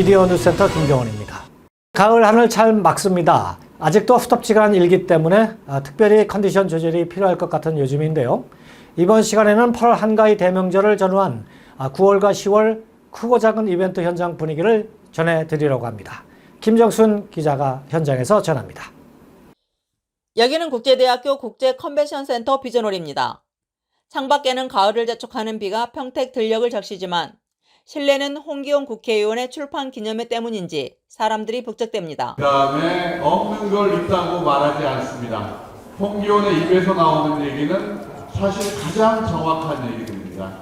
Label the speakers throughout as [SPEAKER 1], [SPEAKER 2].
[SPEAKER 1] 미디어 뉴스센터 김경원입니다. 가을 하늘 잘 막습니다. 아직도 않은 일기 때문에 아, 특별히 컨디션 조절이 필요할 것 같은 요즘인데요. 이번 시간에는 8월 한가위 대명절을 전후한 아, 9월과 10월 크고 작은 이벤트 현장 분위기를 전해드리려고 합니다. 김정순 기자가 현장에서 전합니다.
[SPEAKER 2] 여기는 국제대학교 국제 컨벤션 센터 비전홀입니다. 창밖에는 가을을 재촉하는 비가 평택 들녘을 적시지만 실내는 홍기용 국회의원의 출판 기념회 때문인지 사람들이 북적댑니다.
[SPEAKER 3] 그 다음에 없는 걸 있다고 말하지 않습니다. 홍기원의 입에서 나오는 얘기는 사실 가장 정확한 얘기들입니다.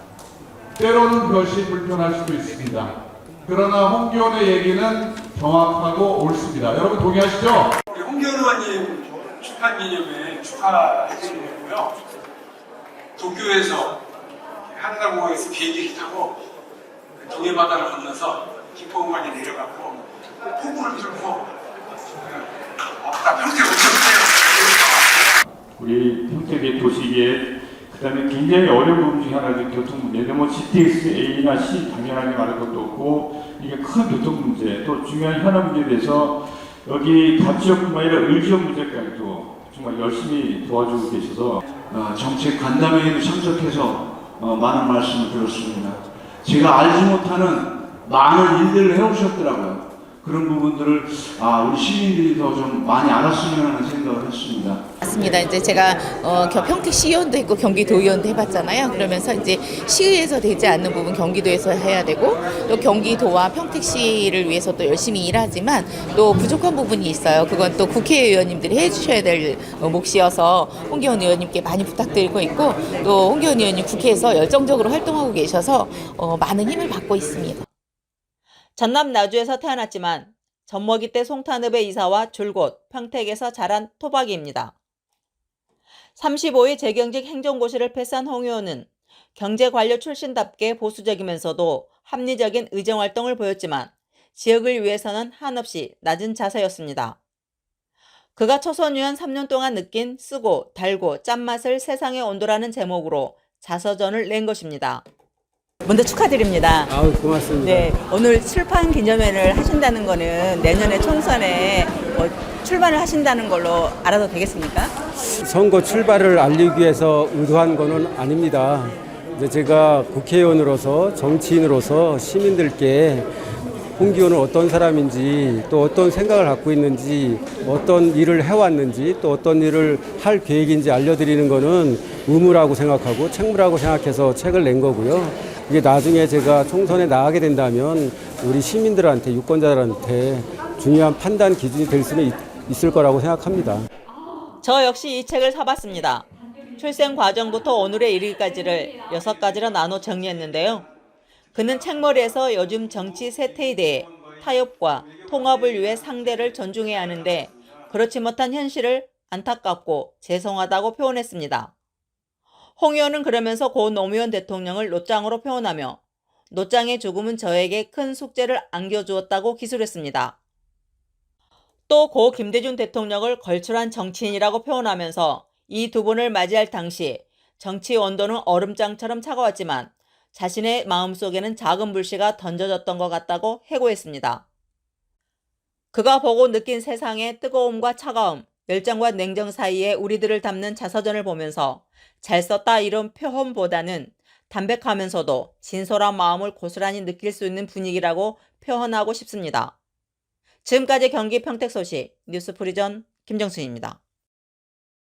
[SPEAKER 3] 때로는 그것이 불편할 수도 있습니다. 그러나 홍기원의 얘기는 정확하고 옳습니다. 여러분 동의하시죠?
[SPEAKER 4] 우리 홍기현 의원님 축하 기념회 축하해드리고요. 도쿄에서 한강공항에서 비행기를 타고 동해 바다를 건너서 김포공항에 내려가고 폭우를 어, 나 평생 오셨어요.
[SPEAKER 5] 우리 평택의 도시계에 그다음에 굉장히 어려운 부분 중에 하나가 교통 문제인데 뭐 GTX A나 C 당연하게 말할 것도 없고 이게 큰 교통 문제 또 중요한 현안 문제에 대해서 여기 답지역뿐만 아니라 의지역 문제까지도 정말 열심히 도와주고 계셔서
[SPEAKER 6] 어, 정책 간담회에도 참석해서 어, 많은 말씀을 들었습니다. 제가 알지 못하는 많은 일들을 해오셨더라고요. 그런 부분들을 아, 우리 시민들이 더 좀 많이 알았으면 하는 생각을 했습니다.
[SPEAKER 7] 맞습니다. 이제 제가 어, 겨- 평택 시의원도 했고 경기도의원도 해봤잖아요. 그러면서 이제 시의에서 되지 않는 부분 경기도에서 해야 되고 또 경기도와 평택시를 위해서 또 열심히 일하지만 또 부족한 부분이 있어요. 그건 또 국회의원님들이 해주셔야 될 어, 몫이어서 홍기원 의원님께 많이 부탁드리고 있고 또 홍기원 의원님 국회에서 열정적으로 활동하고 계셔서 어, 많은 힘을 받고 있습니다.
[SPEAKER 2] 전남 나주에서 태어났지만 젖먹이 때 송탄읍의 이사와 줄곧 평택에서 자란 토박이입니다. 35위 재경직 행정고시를 패스한 홍 의원은 경제관료 출신답게 보수적이면서도 합리적인 의정활동을 보였지만 지역을 위해서는 한없이 낮은 자세였습니다. 그가 초선의원 3년 동안 느낀 쓰고 달고 짠맛을 세상의 온도라는 제목으로 자서전을 낸 것입니다. 먼저 축하드립니다.
[SPEAKER 8] 아우 고맙습니다.
[SPEAKER 2] 네, 오늘 출판 기념회를 하신다는 거는 내년에 총선에 뭐 출마를 하신다는 걸로 알아도 되겠습니까?
[SPEAKER 8] 선거 출발을 알리기 위해서 의도한 거는 아닙니다. 이제 제가 국회의원으로서 정치인으로서 시민들께 홍기호는 어떤 사람인지 또 어떤 생각을 갖고 있는지 어떤 일을 해왔는지 또 어떤 일을 할 계획인지 알려드리는 거는 의무라고 생각하고 책무라고 생각해서 책을 낸 거고요. 이게 나중에 제가 총선에 나가게 된다면 우리 시민들한테 유권자들한테 중요한 판단 기준이 될 수는 있, 있을 거라고 생각합니다.
[SPEAKER 2] 저 역시 이 책을 사봤습니다. 출생 과정부터 오늘에 이르기까지를 여섯 가지로 나눠 정리했는데요. 그는 책머리에서 요즘 정치 세태에 대해 타협과 통합을 위해 상대를 존중해야 하는데 그렇지 못한 현실을 안타깝고 죄송하다고 표현했습니다. 홍 의원은 그러면서 고 노무현 대통령을 노짱으로 표현하며 노짱의 죽음은 저에게 큰 숙제를 안겨주었다고 기술했습니다. 또 고 김대중 대통령을 걸출한 정치인이라고 표현하면서 이 두 분을 맞이할 당시 정치 온도는 얼음장처럼 차가웠지만 자신의 마음속에는 작은 불씨가 던져졌던 것 같다고 해고했습니다. 그가 보고 느낀 세상의 뜨거움과 차가움, 열정과 냉정 사이에 우리들을 담는 자서전을 보면서 잘 썼다 이런 표현보다는 담백하면서도 진솔한 마음을 고스란히 느낄 수 있는 분위기라고 표현하고 싶습니다. 지금까지 경기 평택 소식 뉴스 프리전 김정순입니다.